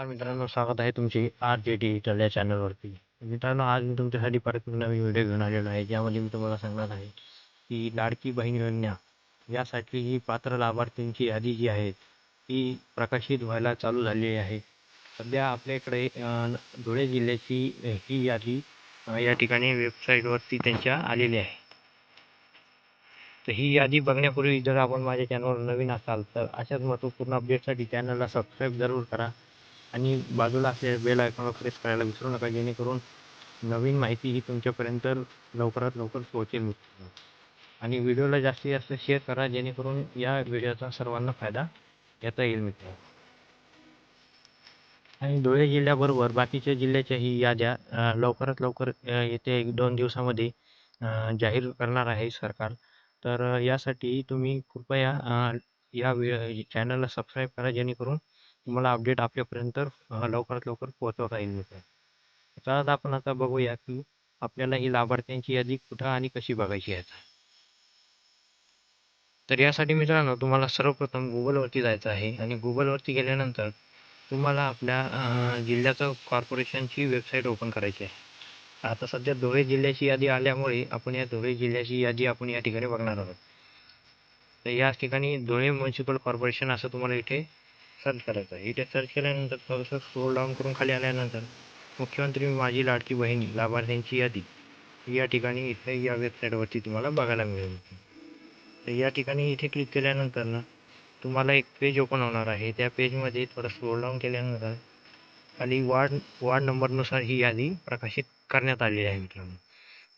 नमस्कार मित्रांनो स्वागत आहे तुमची आर जे डिजिटल या चॅनलवरती मित्रांनो आज मी तुमच्यासाठी परत नवीन व्हिडिओ घेऊन आलेलो आहे ज्यामध्ये मी तुम्हाला सांगणार आहे की लाडकी बहीण योजना यासाठी ही पात्र लाभार्थ्यांची यादी जी आहे ती प्रकाशित व्हायला चालू झालेली आहे. सध्या आपल्याकडे धुळे जिल्ह्याची ही यादी या ठिकाणी वेबसाईटवरती त्यांच्या आलेली आहे. तर ही यादी बघण्यापूर्वी जर आपण माझ्या चॅनलवर नवीन असाल तर अशाच महत्त्वपूर्ण अपडेटसाठी चॅनलला सबस्क्राईब जरूर करा. आणि बाजूला असलेल्या बेल आयकॉनला प्रेस करायला विसरू नका जेणेकरून नवीन माहिती ही तुमच्यापर्यंत लवकरात लवकर पोहोचेल मित्रांनो. आणि व्हिडिओला जास्तीत जास्त शेअर करा जेणेकरून या व्हिडिओचा सर्वांना फायदा घेता येईल मित्रांनो. आणि धुळे जिल्ह्याबरोबर बाकीच्या जिल्ह्याच्याही याद्या लवकरात लवकर येते येत्या एक दोन दिवसामध्ये जाहीर करणार आहे सरकार. तर यासाठी तुम्ही कृपया या वे चॅनलला सबस्क्राईब करा जेणेकरून तुम्हाला अपडेट आपल्यापर्यंत लवकरात लवकर पोहोचवता येईल मित्रांनो तर आपण आता बघूया की आपल्याला ही लाभार्थ्यांची यादी कुठं आणि कशी बघायची आहे. तर यासाठी मित्रांनो तुम्हाला सर्वप्रथम गुगलवरती जायचं आहे आणि गुगलवरती गेल्यानंतर तुम्हाला आपल्या जिल्ह्याचं कॉर्पोरेशनची वेबसाईट ओपन करायची आहे. आता सध्या धुळे जिल्ह्याची यादी आल्यामुळे आपण या धुळे जिल्ह्याची यादी आपण या ठिकाणी बघणार आहोत. तर या ठिकाणी धुळे म्युन्सिपल कॉर्पोरेशन असं तुम्हाला इथे सर्च करायचं आहे इथे सर्च केल्यानंतर थोडंसं स्क्रोल डाऊन करून खाली आल्यानंतर मुख्यमंत्री माझी लाडकी बहीण लाभार्थ्यांची यादी. या ठिकाणी इथे या वेबसाईटवरती तुम्हाला बघायला मिळेल. तर या ठिकाणी इथे क्लिक केल्यानंतर ना तुम्हाला एक पेज ओपन होणार आहे. त्या पेजमध्ये थोडं स्क्रोल डाऊन केल्यानंतर खाली वार्ड वार्ड नंबरनुसार ही यादी प्रकाशित करण्यात आलेली आहे मित्रांनो.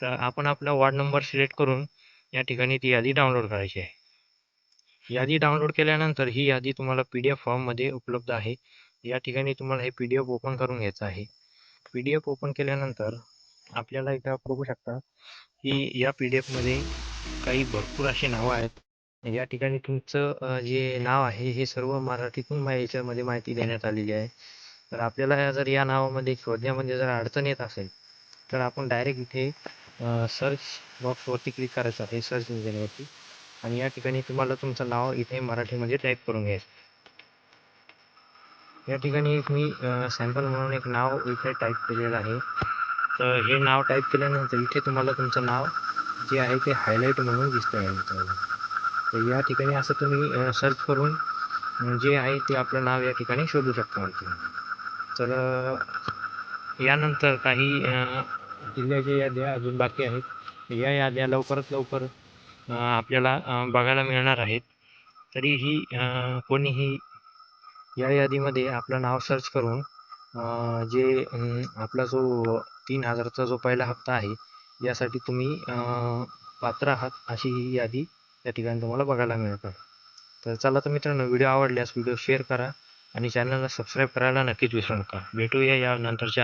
तर आपण आपला वार्ड नंबर सिलेक्ट करून या ठिकाणी ती यादी डाउनलोड करायची आहे. यादी डाउनलोड केल्यानंतर ही यादी तुम्हाला पी डी एफ फॉर्ममध्ये उपलब्ध आहे. या ठिकाणी तुम्हाला हे पी डी एफ ओपन करून घ्यायचं आहे. पी डी एफ ओपन केल्यानंतर आपल्याला इथं बघू शकता की या पी डी एफमध्ये काही भरपूर अशी नावं आहेत. या ठिकाणी तुमचं जे नाव आहे हे सर्व मराठीतून मा याच्यामध्ये माहिती देण्यात आलेली आहे. तर आपल्याला जर या नावामध्ये शोधण्यामध्ये जर अडचण येत असेल तर आपण डायरेक्ट इथे सर्च बॉक्सवरती क्लिक करायचं आहे सर्च इंजिनवरती आणि या ठिकाणी तुम्हाला तुमचं नाव इथे मराठीमध्ये टाईप करून घ्यायचं. या ठिकाणी एक मी सॅम्पल म्हणून एक नाव इथे टाईप केलेलं आहे. तर हे नाव टाईप केल्यानंतर इथे तुम्हाला तुमचं नाव जे आहे ते हायलाईट म्हणून दिसतं आहे तर या ठिकाणी असं तुम्ही सर्च करून जे आहे ते आपलं नाव या ठिकाणी शोधू शकता तर यानंतर काही जिल्ह्याच्या याद्या अजून बाकी आहेत. या याद्या लवकरात लवकर आपल्याला बघायला मिळणार आहेत. तरीही कोणीही या यादीमध्ये आपलं नाव सर्च करून जे आपला जो तीन हजारचा जो पहिला हप्ता आहे यासाठी तुम्ही पात्र आहात अशी ही यादी या ठिकाणी तुम्हाला बघायला मिळतं तर चला तर मित्रांनो व्हिडिओ आवडल्यास व्हिडिओ शेअर करा आणि चॅनलला सबस्क्राईब करायला नक्कीच विसरू नका. भेटूया या नंतरच्या